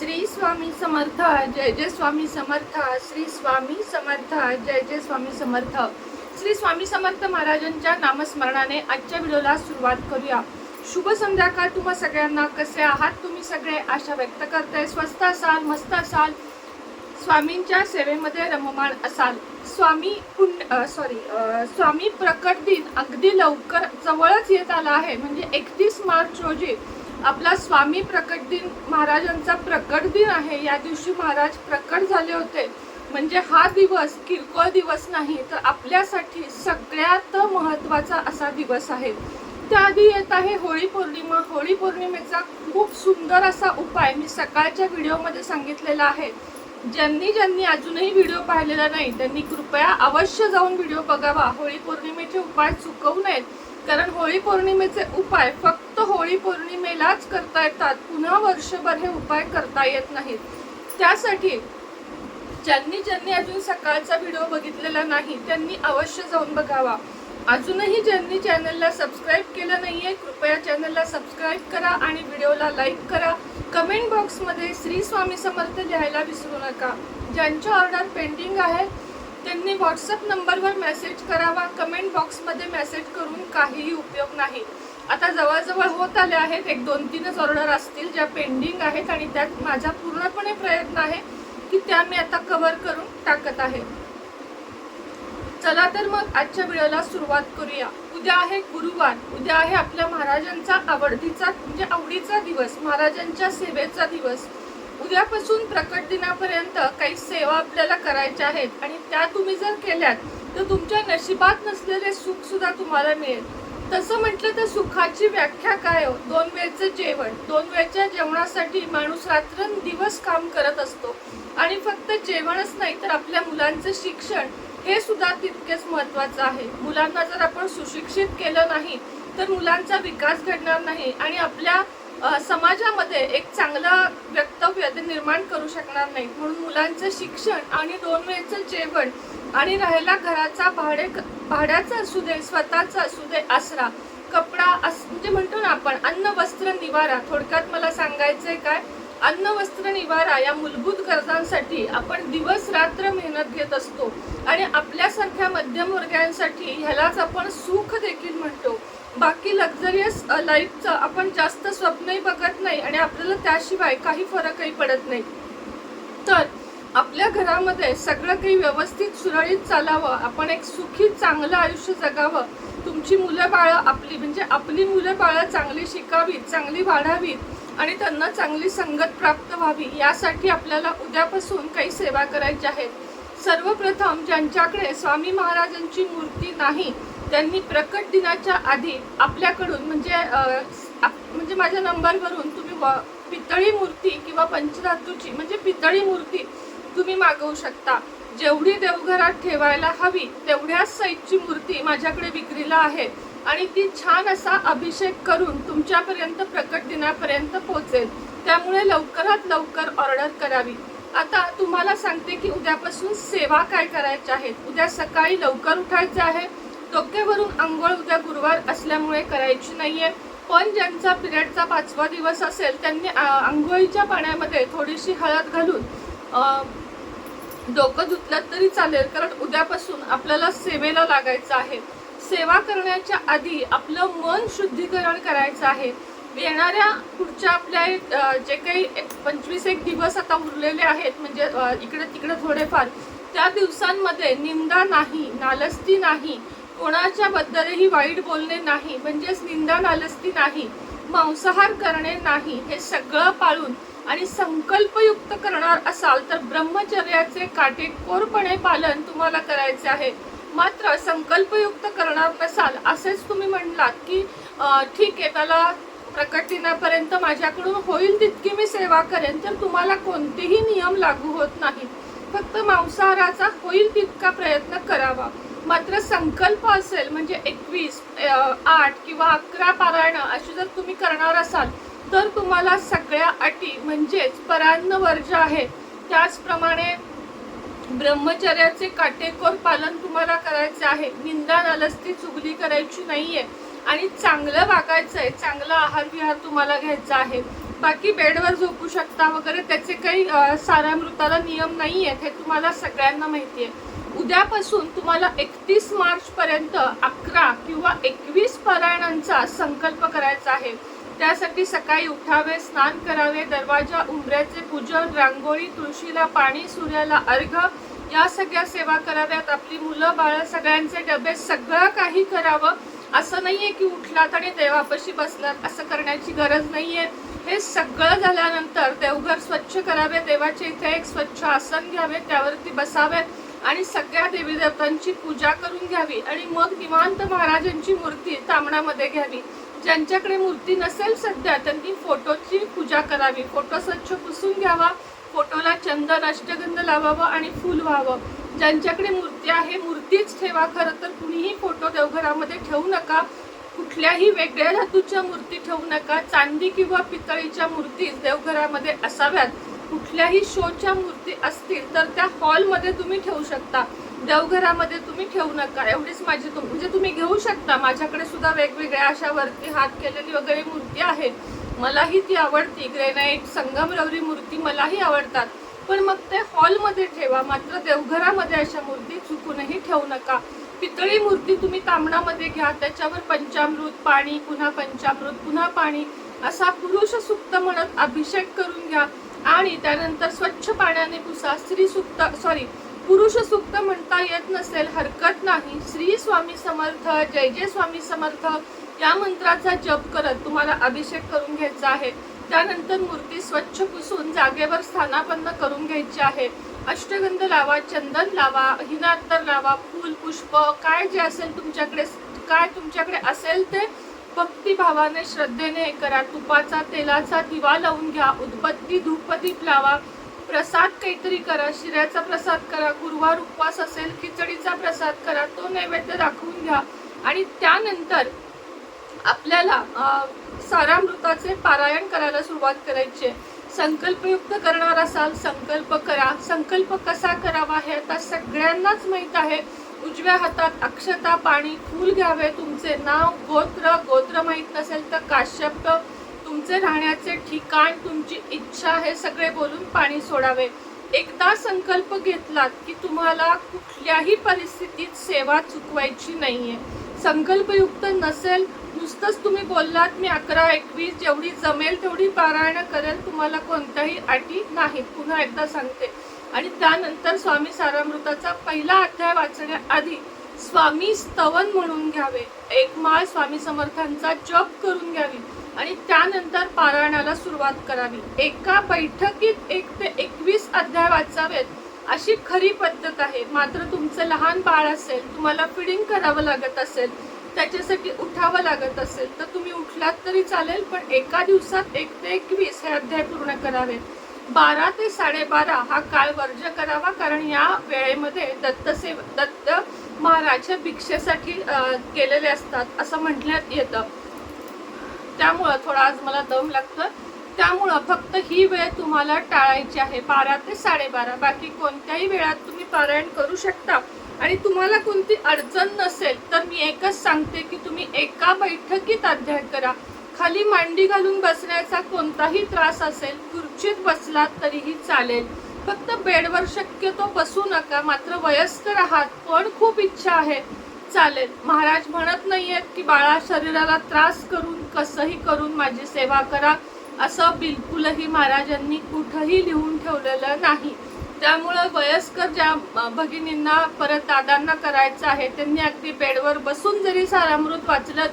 श्री स्वामी समर्थ जय जय स्वामी समर्थ श्री स्वामी समर्थ जय जय स्वामी समर्थ. श्री स्वामी समर्थ महाराजांच्या नामस्मरणाने आजच्या व्हिडिओला सुरुवात करूया. शुभ संध्याकाळ तुम्हा सगळ्यांना. कसे आहात तुम्ही सगळे? आशा व्यक्त करताय स्वस्त असाल मस्त असाल. स्वामींच्या सेवेमध्ये रममाण असाल. स्वामी पुण्य सॉरी स्वामी प्रकट दिन अगदी लवकर जवळच येत आला आहे. म्हणजे एकतीस मार्च रोजी आपला स्वामी प्रकट दिन महाराजांचा प्रकट दिन आहे. या दिवशी महाराज प्रकट झाले होते. म्हणजे हा दिवस किरकोळ दिवस नाही तर आपल्यासाठी सगळ्यात महत्त्वाचा असा दिवस आहे. त्याआधी येत आहे होळी पौर्णिमा. होळी पौर्णिमेचा खूप सुंदर असा उपाय मी सकाळच्या व्हिडिओमध्ये सांगितलेला आहे. ज्यांनी ज्यांनी अजूनही व्हिडिओ पाहिलेला नाही त्यांनी कृपया अवश्य जाऊन व्हिडिओ बघावा. होळी पौर्णिमेचे उपाय चुकवू नयेत. कारण होळी पौर्णिमेचे उपाय फक्त होळी पौर्णिमेलाच करता येतात. पुन्हा वर्षभर हे उपाय करता येत नाहीत. त्यासाठी ज्यांनी ज्यांनी अजून सकाळचा व्हिडिओ बघितलेला नाही त्यांनी अवश्य जाऊन बघावा. अजूनही ज्यांनी चॅनलला सबस्क्राईब केलं नाही आहे कृपया चॅनलला सबस्क्राईब करा आणि व्हिडिओला लाईक करा. कमेंट बॉक्समध्ये श्री स्वामी समर्थ लिहायला विसरू नका. ज्यांच्या ऑर्डर पेंडिंग आहे त्यांनी व्हॉट्सअप नंबरवर मेसेज करावा कमेंट बॉक्समध्ये मेसेज करून काहीही उपयोग नाही. आता जवळजवळ होत आले आहेत एक दोन तीनच ऑर्डर असतील ज्या पेंडिंग आहेत आणि त्यात माझा पूर्णपणे प्रयत्न आहे की त्या मी आता कव्हर करून टाकत आहे. चला तर मग आजच्या व्हिडिओला सुरुवात करूया. उद्या आहे गुरुवार. उद्या आहे आपल्या महाराजांचा आवडतीचा म्हणजे आवडीचा दिवस महाराजांच्या सेवेचा दिवस. उद्यापासून प्रकट दिनापर्यंत काही सेवा आपल्याला करायच्या आहेत आणि त्या तुम्ही जर केल्यात तर तुमच्या नशिबात नसलेले सुख सुद्धा तुम्हाला मिळेल. तसं म्हटलं तर सुखाची व्याख्या काय हो? दोन वेळचं जेवण. दोन वेळच्या जेवणासाठी माणूस रात्रंदिवस काम करत असतो. आणि फक्त जेवणच नाही तर आपल्या मुलांचं शिक्षण हे सुद्धा तितकेच महत्त्वाचं आहे. मुलांना जर आपण सुशिक्षित केलं नाही तर मुलांचा विकास घडणार नाही आणि आपल्या समाजामध्ये एक चांगलं वक्तव्य ते निर्माण करू शकणार नाही. म्हणून मुलांचं शिक्षण आणि दोन वेळचं जेवण आणि राहायला घराचा भाडे भाड्याचा असू दे स्वतःचा असू दे आसरा कपडा अस म्हणजे म्हणतो ना आपण अन्न वस्त्र निवारा. थोडक्यात मला सांगायचंय काय? अन्न वस्त्र निवारा या मूलभूत गरजांसाठी आपण दिवस रात्र मेहनत घेत असतो. आणि आपल्यासारख्या मध्यमवर्गीयांसाठी ह्यालाच आपण सुख देखील म्हणतो. बाकी लक्झरियस लाईफचं आपण जास्त स्वप्नही बघत नाही आणि आपल्याला त्याशिवाय काही फरकही पडत नाही. तर आपल्या घरामध्ये सगळं काही व्यवस्थित सुरळीत चालावं आपण एक सुखी चांगलं आयुष्य जगावं तुमची मुलं बाळं आपली म्हणजे आपली मुलं बाळं चांगली शिकावीत चांगली वाढावीत आणि त्यांना चांगली संगत प्राप्त व्हावी यासाठी आपल्याला उद्यापासून काही सेवा करायच्या आहेत सर्वप्रथम ज्यांच्याकडे स्वामी महाराजांची मूर्ती नाही त्यांनी प्रकट दिनाच्या आधी आपल्याकडून म्हणजे आप- म्हणजे माझ्या नंबरवरून तुम्ही पितळी मूर्ती किंवा पंचधातूची म्हणजे पितळी मूर्ती तुम्ही मागवू शकता. जेवढी देवघरात ठेवायला हवी तेवढ्याच साईजची मूर्ती माझ्याकडे विक्रीला आहे. आणि ती छान असा अभिषेक करून तुमच्यापर्यंत प्रकट दिनापर्यंत पोहोचेल. त्यामुळे लवकरात लवकर ऑर्डर करावी. आता तुम्हाला सांगते की उद्यापासून सेवा काय करायच्या आहेत उद्या सकाळी लवकर उठायचं आहे. डोक्यावरून आंघोळ उद्या गुरुवार असल्यामुळे करायची नाहीये. पण ज्यांचा पिरियडचा पाचवा दिवस असेल त्यांनी आंघोळीच्या पाण्यामध्ये थोडीशी हळद घालून डोकं धुतलं तरी चालेल कारण उद्यापासून आपल्याला सेवेला लागायचं आहे. सेवा करण्याच्या आधी आपलं मन शुद्धीकरण करायचं आहे. येणाऱ्या पुढच्या आपल्या जे काही पंचवीस एक दिवस आता उरलेले आहेत म्हणजे इकडे तिकडे थोडेफार त्या दिवसांमध्ये निंदा नाही नालस्ती नाही कोणाच्या बद्दलही वाईट बोलणे नाही म्हणजेच निंदा नालस्ती नाही मांसाहार करणे नाही हे सगळं पाळून आणि संकल्पयुक्त करणार असाल तर ब्रह्मचर्याचे काटेकोरपणे पालन तुम्हाला करायचे आहे. मात्र संकल्पयुक्त करणार नसाल असेच तुम्ही म्हणलात की ठीक आहे त्याला प्रकट दिनापर्यंत माझ्याकडून होईल तितकी मी सेवा करेन तर तुम्हाला कोणतेही नियम लागू होत नाही फक्त मांसाहाराचा होईल तितका प्रयत्न करावा. मात्र संकल्प असेल म्हणजे एकवीस आठ किंवा अकरा पारायण अशी जर तुम्ही करणार असाल तर तुम्हाला सगळ्या अटी म्हणजेच परान्न वर्ज आहे त्याचप्रमाणे ब्रह्मचर्याचे काटेकोर पालन तुम्हाला करायचे आहे. निंदा नालस्ती चुगली करायची नाहीये. आणि चांगलं वागायचं आहे चांगला आहार विहार तुम्हाला घ्यायचा आहे. बाकी बेडवर झोपू शकता वगैरे त्याचे काही साऱ्या सारामृताला नियम नाही आहेत हे तुम्हाला सगळ्यांना माहिती आहे उद्यापासून तुम्हाला एकतीस मार्च पर्यंत अकरा किंवा एकवीस पारायणांचा संकल्प करायचा आहे. त्यासाठी सकाळी उठावे स्नान करावे दरवाजा उंबऱ्याचे पूजन रांगोळी तुळशीला पाणी सूर्याला अर्घ या सगळ्या सेवा कराव्यात. आपली मुलं बाळ सगळ्यांचे डबे सगळं काही करावं. असं नाही आहे की उठलात आणि देवापाशी बसलात. असं करण्याची गरज नाही आहे हे सगळं झाल्यानंतर देवघर स्वच्छ करावे देवाचे इथे एक स्वच्छ आसन घ्यावे त्यावरती बसावे. आणि सगळ्या देवी देवतांची पूजा करून घ्यावी आणि मग निवांत महाराजांची मूर्ती तामणामध्ये घ्यावी. ज्यांच्याकडे मूर्ती नसेल सध्या त्यांनी फोटोची पूजा करावी. फोटो स्वच्छ पुसून घ्यावा फोटोला चंदन अष्टगंध लावावं आणि फुल व्हावं. ज्यांच्याकडे मूर्ती आहे मूर्तीच ठेवा. खरं तर कुणीही फोटो देवघरामध्ये ठेवू नका. कुठल्याही वेगळ्या धातूच्या मूर्ती ठेवू नका. चांदी किंवा पितळीच्या मूर्ती देवघरामध्ये असाव्यात. कुठल्याही शोच्या मूर्ती असतील तर त्या हॉलमध्ये तुम्ही ठेवू शकता. देवघरामध्ये तुम्ही ठेवू नका. एवढीच माझी तुम म्हणजे तुम्ही घेऊ शकता. माझ्याकडे सुद्धा वेगवेगळ्या अशा वरती हात केलेली वगैरे मूर्ती आहे मलाही ती आवडती. ग्रेनाईट संगमरवरी मूर्ती मलाही आवडतात. पण मग ते हॉलमध्ये ठेवा. मात्र देवघरामध्ये अशा मूर्ती चुकूनही ठेवू नका. पितळी मूर्ती तुम्ही तांबणामध्ये घ्या. त्याच्यावर पंचामृत पाणी पुन्हा पंचामृत पुन्हा पाणी असा पुरुष सुक्त म्हणत अभिषेक करून घ्या. आणि त्यानंतर स्वच्छ पाण्याने पुसा स्त्री सुक्त सॉरी पुरुष सुक्त म्हणता येत नसेल हरकत नाही. श्री स्वामी समर्थ जय जय स्वामी समर्थ या मंत्राचा जप करत तुम्हाला अभिषेक करून घ्यायचा आहे. त्यानंतर मूर्ती स्वच्छ पुसून जागेवर स्थानापन्न करून घ्यायची आहे. अष्टगंध लावा चंदन लावा हिनात्तर लावा फूल पुष्प काय जे असेल तुमच्याकडे काय तुमच्याकडे असेल ते भक्तिभावाने श्रद्धेने हे करा. तुपाचा तेलाचा दिवा लावून घ्या. उदबत्ती धूपदीप लावा. प्रसाद काहीतरी करा. शिऱ्याचा प्रसाद करा. गुरुवार उपवास असेल खिचडीचा प्रसाद करा. तो नैवेद्य दाखवून घ्या. आणि त्यानंतर आपल्याला सारामृताचे पारायण करायला सुरुवात करायची आहे. संकल्पयुक्त करणार असाल संकल्प करा. संकल्प कसा करावा हे आता सगळ्यांनाच माहीत आहे. उजव्या हातात अक्षता पाणी फूल घ्यावे तुमचे नाव गोत्र गोत्र माहीत नसेल तर काश्यप. तुमचे राहण्याचे ठिकाण तुमची इच्छा हे सगळे बोलून पाणी सोडावे. एकदा संकल्प घेतलात की तुम्हाला कुठल्याही परिस्थितीत सेवा चुकवायची नाहीये. संकल्पयुक्त नसेल नुसतंच तुम्ही बोललात मी अकरा एकवीस जेवढी जमेल तेवढी पारायण करेल तुम्हाला कोणत्याही अटी नाहीत. पुन्हा एकदा सांगते. आणि त्यानंतर स्वामी सारामृताचा पहिला अध्याय वाचण्याआधी स्वामी स्तवन म्हणून घ्यावे. एक माळ स्वामी समर्थांचा जप करून घ्यावी आणि त्यानंतर पारायणाला सुरुवात करावी. एका बैठकीत एक ते एकवीस अध्याय वाचावेत अशी खरी पद्धत आहे. मात्र तुमचं लहान बाळ असेल तुम्हाला फिडिंग करावं लागत असेल त्याच्यासाठी उठावं लागत असेल तर तुम्ही उठलात तरी चालेल पण एका दिवसात एक ते एकवीस हे अध्याय पूर्ण करावेत. बारा ते साडेबारा हा काळ वर्ज करावा कारण या वेळेमध्ये दत्तसेव दत्त महाराज भिक्षेसाठी केलेले असतात असं म्हटण्यात येतं. त्यामुळं थोडा आज मला दम लागतं त्यामुळं फक्त ही वेळ तुम्हाला टाळायची आहे बारा ते साडेबारा. बाकी कोणत्याही वेळात तुम्ही पारायण करू शकता. आणि तुम्हाला कोणती अडचण नसेल तर मी एकच सांगते की तुम्ही एका बैठकीत अध्याय करा. खाली मांडी घालून बसण्याचा कोणताही त्रास असेल खुर्चीत बसलात तरीही चालेल. फक्त बेडवर शक्यतो बसू नका. मात्र वयस्कर आहात पण खूप इच्छा आहे. चालेल. महाराज म्हणत नाहीयेत की बाळा शरीराला त्रास करून कसंही करून माझी सेवा करा. असं बिलकुलही महाराजांनी कुठंही लिहून ठेवलेलं नाही. त्यामुळं वयस्कर ज्या भगिनींना परत दादांना करायचं आहे त्यांनी अगदी बेडवर बसून जरी सारामृत वाचलं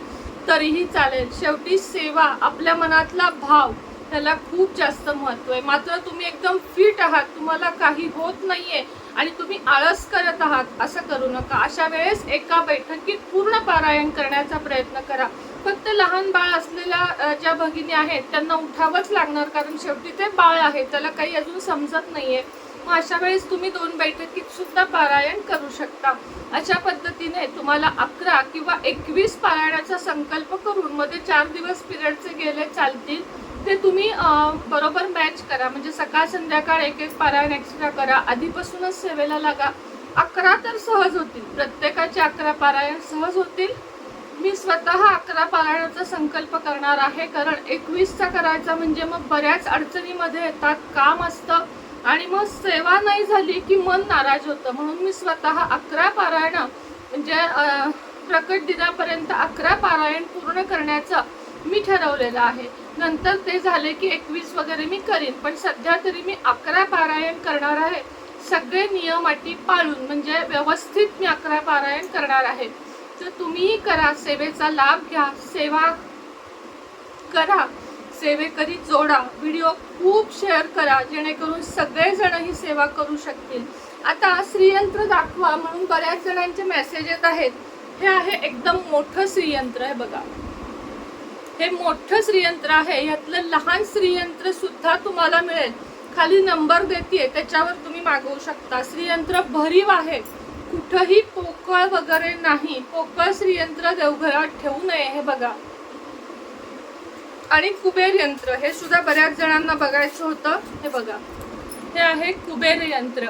तरीही चालेल. शेवटी सेवा आपल्या मनातला भाव त्याला खूप जास्त महत्त्व आहे. मात्र तुम्ही एकदम फिट आहात. तुम्हाला काही होत नाहीये आणि तुम्ही आळस करत आहात असं करू नका. अशा वेळेस एका बैठकीत पूर्ण पारायण करण्याचा प्रयत्न करा. फक्त लहान बाळ असलेल्या ज्या भगिनी आहेत त्यांना उठावंच लागणार कारण शेवटी ते बाळ आहे त्याला काही अजून समजत नाहीये. मग अशा वेळेस तुम्ही दोन बैठकीत सुद्धा पारायण करू शकता. अशा पद्धतीने तुम्हाला अकरा किंवा एकवीस पारायणाचा संकल्प करून मध्ये चार दिवस पिरियडचे गेले चालतील. ते तुम्ही बरोबर मॅच करा. म्हणजे सकाळ संध्याकाळ एक एक पारायण एक्स्ट्रा करा. आधीपासूनच सेवेला लागा. अकरा तर सहज होतील. प्रत्येकाचे अकरा पारायण सहज होतील. मी स्वतः अकरा पारायणाचा संकल्प करणार आहे. कारण एकवीसचा करायचा म्हणजे मग बऱ्याच अडचणीमध्ये येतात. काम असतं. आणि मग सेवा नाही झाली की मन नाराज होतं. म्हणून मी स्वतः अकरा पारायण म्हणजे प्रकट दिनापर्यंत अकरा पारायण पूर्ण करण्याचं मी ठरवलेलं आहे. नंतर ते झाले की एकवीस वगैरे मी करीन. पण सध्या तरी मी अकरा पारायण करणार आहे. सगळे नियम अटी पाळून म्हणजे व्यवस्थित मी अकरा पारायण करणार आहे. तर तुम्हीही करा सेवेचा लाभ घ्या सेवा करा सेवेकरी जोडा व्हिडिओ खूप शेअर करा जेणेकरून सगळेजण ही सेवा करू शकतील. आता श्रीयंत्र दाखवा म्हणून बऱ्याच जणांचे मेसेज येत आहेत. हे आहे एकदम मोठं श्रीयंत्र आहे बघा. हे मोठं श्रीयंत्र आहे. यातलं लहान श्रीयंत्र सुद्धा तुम्हाला मिळेल. खाली नंबर देते त्याच्यावर तुम्ही मागवू शकता. श्रीयंत्र भरीव आहे. कुठंही पोकळ वगैरे नाही. पोकळ श्रीयंत्र देवघरात ठेवू नये हे बघा. आणि कुबेर यंत्र हे सुद्धा बऱ्याच जणांना बघायचं होतं. हे बघा. हे आहे कुबेर यंत्र.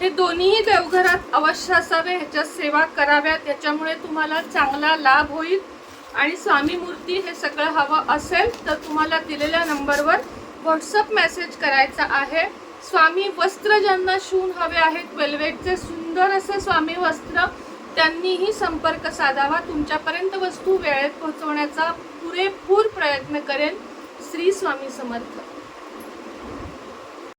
हे दोन्हीही देवघरात अवश्य असावे. ह्याच्या सेवा कराव्यात. याच्यामुळे तुम्हाला चांगला लाभ होईल. आणि स्वामी मूर्ती हे सगळं हवं असेल तर तुम्हाला दिलेल्या नंबरवर व्हॉट्सअप मेसेज करायचा आहे. स्वामी वस्त्र ज्यांना शिवून हवे आहेत वेल्वेटचे सुंदर असे स्वामी वस्त्र त्यांनीही संपर्क साधावा. तुमच्यापर्यंत वस्तू वेळेत पोहोचवण्याचा पुरेपूर प्रयत्न करेन. श्री स्वामी समर्थ.